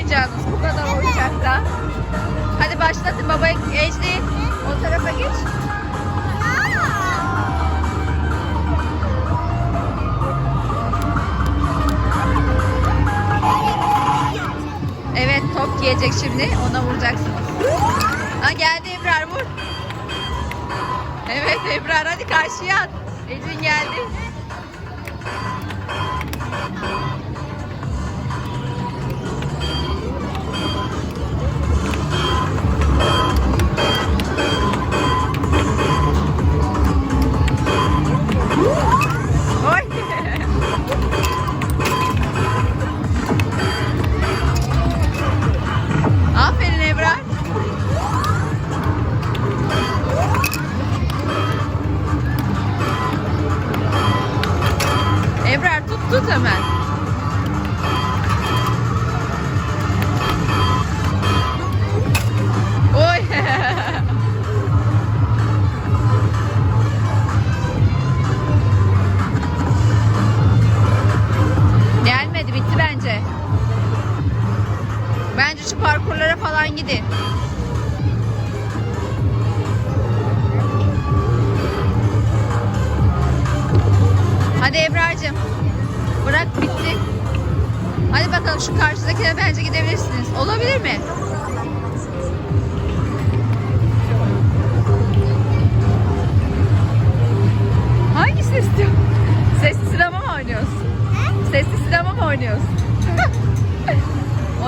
oynayacaksınız bu kadar oyuncakla. Hadi başlatın baba Ejdi o tarafa geç. Evet top giyecek şimdi ona vuracaksınız. Ha geldi Ebrar vur. Evet Ebrar hadi karşıya at. Ecin geldi. Gidin. Hadi Ebrar'cığım. Bırak bitti. Hadi bakalım şu karşıdakine bence gidebilirsiniz. Olabilir mi? Hangisini istiyorsun? Sesli sinema mı oynuyorsun? Sesli sinema mı oynuyorsun?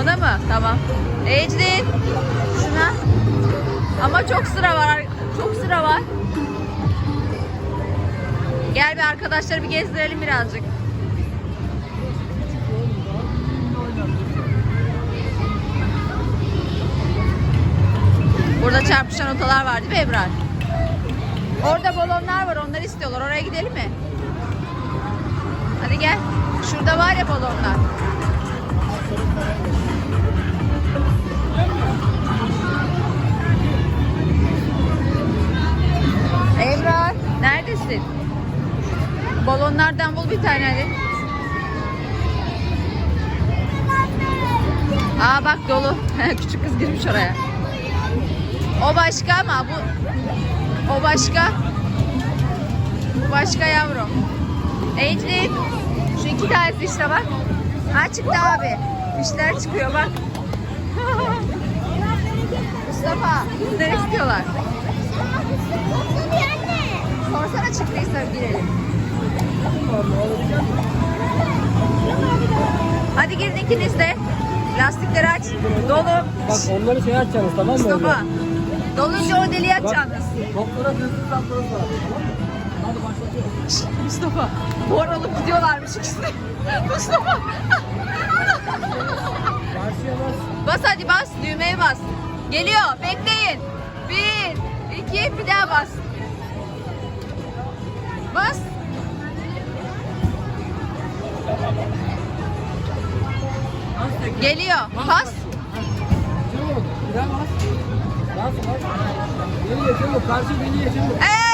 Ona mı? Tamam. Ecrin. Şuna. Ama çok sıra var. Çok sıra var. Gel bir arkadaşları bir gezdirelim birazcık. Burada çarpışan otalar var değil mi Ebrar? Orada balonlar var. Onları istiyorlar. Oraya gidelim mi? Hadi gel. Şurada var ya balonlar. Ebrar neredesin? Balonlardan bul bir tane hadi. Aa bak dolu. Küçük kız girmiş oraya. O başka ama bu o başka. Bu başka yavrum. Ecrin. Şu iki tanesi işte bak. Ha çıktı abi. Fişler çıkıyor bak. Mustafa. Ne istiyorlar? Sorsana çıktıysa girelim. Hadi girin ikiniz de. Lastikleri aç. Dolu. Bak onları şey açacaksınız tamam mı? Mustafa. Dolunca o deliği açacaksınız. Toplara düzgün saplarız var. Hadi başlatıyoruz. Mustafa. Buhar alıp gidiyorlarmış ikisi. Mustafa. Bas. Geliyor. Bekleyin. Bir, iki, bir daha bas. Bas. Geliyor. Pas. Çabuk. Bir daha bas. Bas bas. Çabuk. Karşı çabuk. Ey!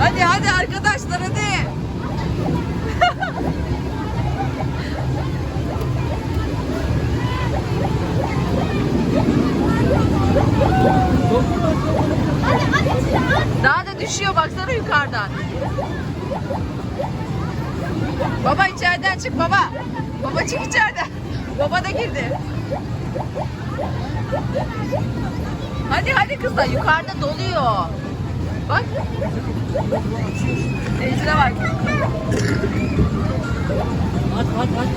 Hadi hadi arkadaşlar hadi. Daha da düşüyor baksana yukarıdan. Baba içeriden çık baba. Baba çık içeriden. Baba da girdi. Hadi hadi kızlar yukarıda doluyor. Bak. Ecre bak. Aç aç aç.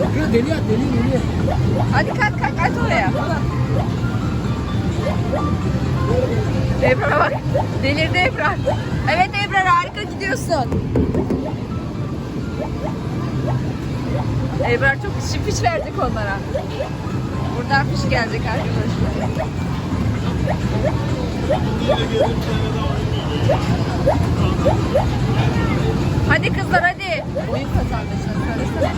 Bakıyor deli at deli deli. Hadi kalk kalk aç oraya. Ebrar'a bak. Delirdi Ebrar. Evet Ebrar harika gidiyorsun. Ebrar çok işi fiş verdik onlara. Buradan fiş gelecek arkadaşlar. Hadi kızlar hadi. Oyun kazandı şimdi söylesene.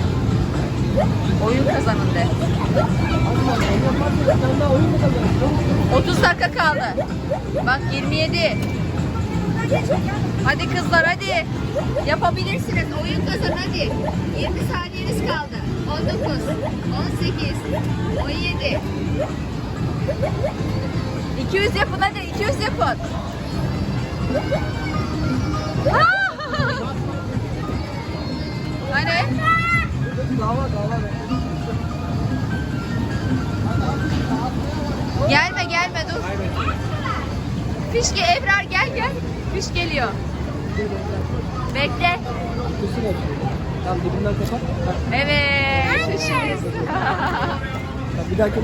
Oyun kazanın de. Sen daha oyun mu kazandın? 30 dakika kaldı. Bak 27. Hadi kızlar hadi. Yapabilirsiniz. Oyun kazan hadi. 20 saniyeniz kaldı. 19, 18, 17. 200 yapın hadi 200 yapın. Ah! Fişki Ebrar gel gel. Fiş geliyor. Bekle. Tamam dibinden kapat. Evet. Fişimiz. Bir dahaki